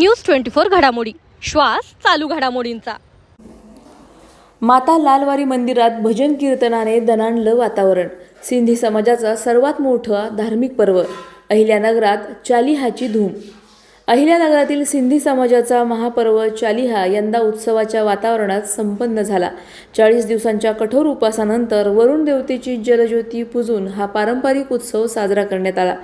News twenty four घडामोडी. श्वास चालू घडामोडींचा. माता लालवारी मंदिरात भजन कीर्तनाने दणाणलं वातावरण. सिंधी समाजाचा सर्वात मोठा धार्मिक पर्व. अहिल्यानगरात चालिहाची धूम. अहिल्यानगरातील सिंधी समाजाचा महापर्व चालिहा यंदा उत्सवाच्या वातावरणात संपन्न झाला. चाळीस दिवसांच्या कठोर उपासानंतर वरुण देवतेची जलज्योती पुजून हा पारंपरिक उत्सव साजरा करण्यात आला.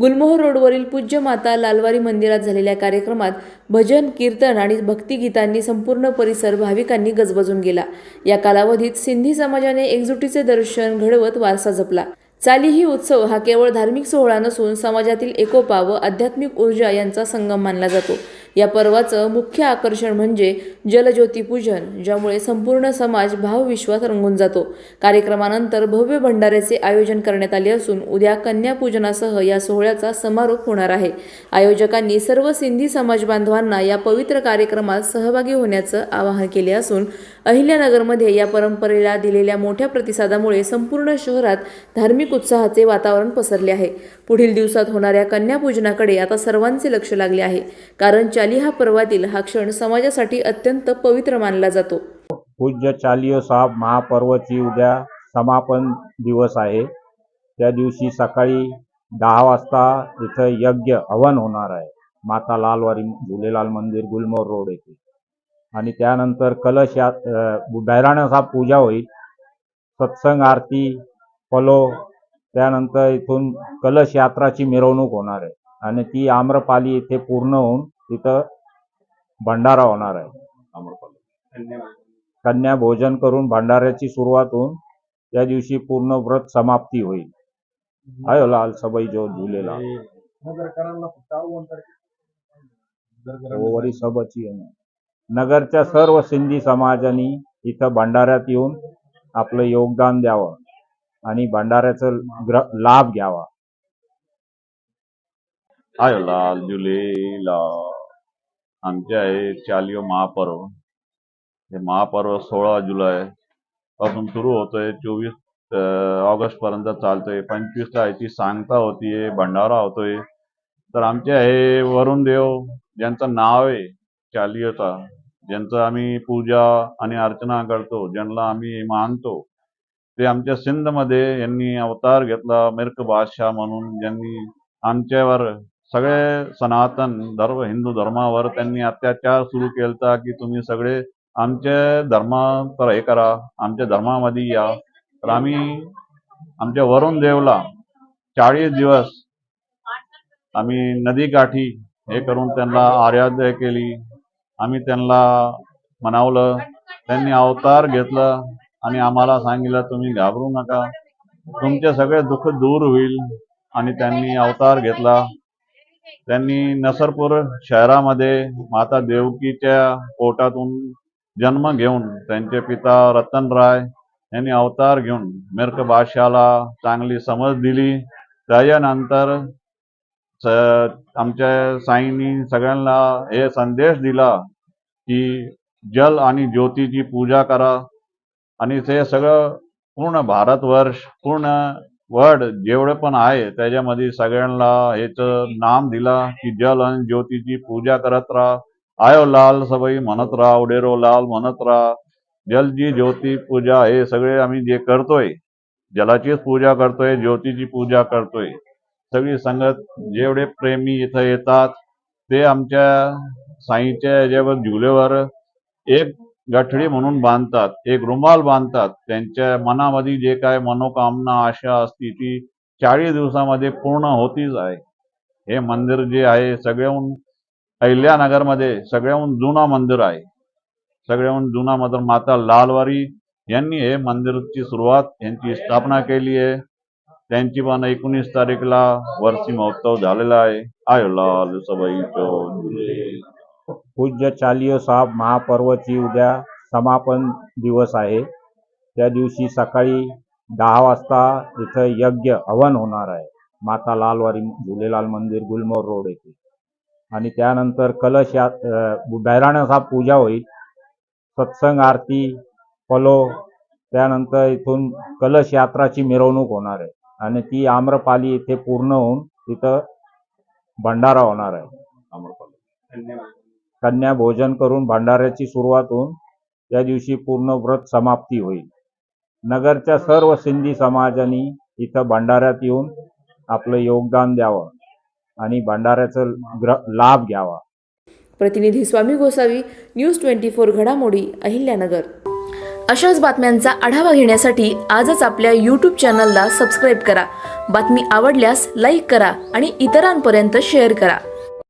गुलमोहर रोडवरील पूज्य माता लालवारी मंदिरात झालेल्या कार्यक्रमात भजन कीर्तन आणि भक्तिगीतांनी संपूर्ण परिसर भाविकांनी गजबजून गेला. या कालावधीत सिंधी समाजाने एकजुटीचे दर्शन घडवत वारसा जपला. चालीही उत्सव हा केवळ धार्मिक सोहळा नसून समाजातील एकोपा व आध्यात्मिक ऊर्जा यांचा संगम मानला जातो. या पर्वाचं मुख्य आकर्षण म्हणजे जलज्योती पूजन ज्यामुळे संपूर्ण समाज भावविश्वास रंगून जातो. कार्यक्रमानंतर भव्य भंडाऱ्याचे आयोजन करण्यात आले असून उद्या कन्यापूजनासह या सोहळ्याचा समारोप होणार आहे. आयोजकांनी सर्व सिंधी समाज बांधवांना या पवित्र कार्यक्रमात सहभागी होण्याचं आवाहन केले असून अहिल्यानगरमध्ये या परंपरेला दिलेल्या मोठ्या प्रतिसादामुळे संपूर्ण शहरात धार्मिक उत्साहाचे वातावरण पसरले आहे. पुढील दिवसात होणाऱ्या कन्यापूजनाकडे आता सर्वांचे लक्ष लागले आहे. कारण चालिहा पर्वातील हा क्षण समाजासाठी अत्यंत पवित्र मानला जातो. पूज्य चालियो साहेब महापर्वची उद्या समापन दिवस आहे. त्या दिवशी सकाळी दहा वाजता इथं यज्ञ हवन होणार आहे. माता लालवारी झुलेलाल मंदिर गुलमोर रोड येथे. आणि त्यानंतर कलश या बैराण्याचा साहेब पूजा होईल. सत्संग आरती फलो त्यानंतर इथून कलश यात्राची मिरवणूक होणार आहे. आणि ती आम्रपाली इथे पूर्ण होऊन तिथं भंडारा होणार आहे. कन्या भोजन करून भंडाऱ्याची सुरुवात होऊन त्या दिवशी पूर्ण व्रत समाप्ती होईल. आयो लाल सबई जो झुलेलाल हो, वरी सबची आहे. नगरच्या सर्व सिंधी समाजाने इथं भंडाऱ्यात येऊन आपलं योगदान द्यावं आणि भंडाऱ्याचा ग्र- लाभ घ्यावा. आयो लाल झुलेलाल आमच्या हे चालियो महापर्व. हे महापर्व सोळा जुलै पासून सुरू होतोय. चोवीस ऑगस्ट पर्यंत चालतोय. पंचवीसला याची सांगता होतीये भंडारा होतोय. तर आमच्या हे वरुण देव ज्यांचं नाव आहे चालियोचा ज्यांचं आम्ही पूजा आणि अर्चना करतो ज्यांना आम्ही मानतो ते आमच्या सिंधमध्ये यांनी अवतार घेतला मिर्क बादशाह म्हणून ज्यांनी आमच्यावर सगळे सनातन धर्म हिंदू धर्मावर त्यांनी अत्याचार सुरू केलता की तुम्ही सगळे आमच्या धर्मा तर हे करा आमच्या धर्मामध्ये या. तर आम्ही आमच्या वरुण देवला चाळीस दिवस आम्ही नदीकाठी हे करून त्यांना आराध्य केली. आम्ही त्यांना म्हणावलं त्यांनी अवतार घेतलं आणि आम्हाला सांगितलं तुम्ही घाबरू नका. तुमचे सगळे दुःख दूर होईल. आणि त्यांनी अवतार घेतला. त्यांनी नसरपूर शहरामध्ये माता देवकीच्या पोटातून जन्म घेऊन त्यांचे पिता रतनराय यांनी अवतार घेऊन मिर्क बादशाला चांगली समज दिली. त्याच्यानंतर आमच्या साईंनी सगळ्यांना हे संदेश दिला की जल आणि ज्योतीची पूजा करा. आणि ते सगळं पूर्ण भारतवर्ष पूर्ण वर्ड जेवढे पण आहे त्याच्यामध्ये सगळ्यांना हेच नाम दिला की जल आणि ज्योतीची पूजा करत राहा. आयो लाल सबई म्हणत राहा उडेरो लाल म्हणत राहा. जलजी ज्योती पूजा हे सगळे आम्ही जे करतोय जलाचीच पूजा करतोय ज्योतीची पूजा करतोय. सगळी संगत जेवढे प्रेमी इथं येतात ते आमच्या साईच्या याच्यावर झुलेवर एक गठडी म्हणून बांधतात एक रुमाल बांधतात त्यांच्या मनामध्ये जे काय मनोकामना आशा असती ती चाळीस दिवसामध्ये पूर्ण होतीच आहे. हे मंदिर जे आहे सगळ्याहून अहिल्यानगरमध्ये सगळ्याहून जुना मंदिर आहे. सगळ्याहून जुना मंदिर माता लालवारी यांनी हे मंदिरची सुरुवात यांची स्थापना केली आहे. त्यांची पण एकोणीस तारीखला वर्षी महोत्सव झालेला आहे. आयो लाल सबई पूज्य चालियो साहब महापर्वची उद्या समापन दिवस आहे. त्या दिवशी सकाळी दहा वाजता इथं यज्ञ हवन होणार आहे. माता लालवारी झुलेलाल मंदिर गुलमोर रोड येथे. आणि त्यानंतर कलश या अं, साहेब पूजा होईल. सत्संग आरती फलो त्यानंतर इथून कलश यात्राची मिरवणूक होणार आहे. आणि ती आम्रपाली इथे पूर्ण होऊन तिथं भंडारा होणार आहे. अमरपाल कन्या भोजन करून भंडाऱ्याची सुरुवात होऊन त्या दिवशी पूर्ण व्रत समाप्ती होईल. नगरच्या सर्व सिंधी समाजाने इथं भंडाऱ्यात येऊन आपलं योगदान द्यावं आणि भंडाऱ्याचं ग्र लाभ घ्यावा. प्रतिनिधी Swami Gosavi news twenty four घडामोडी अहिल्यानगर. अशाच बातम्यांचा आढावा घेण्यासाठी आजच आपल्या यूट्यूब चॅनलला सबस्क्राईब करा. बातमी आवडल्यास लाईक करा आणि इतरांपर्यंत शेअर करा.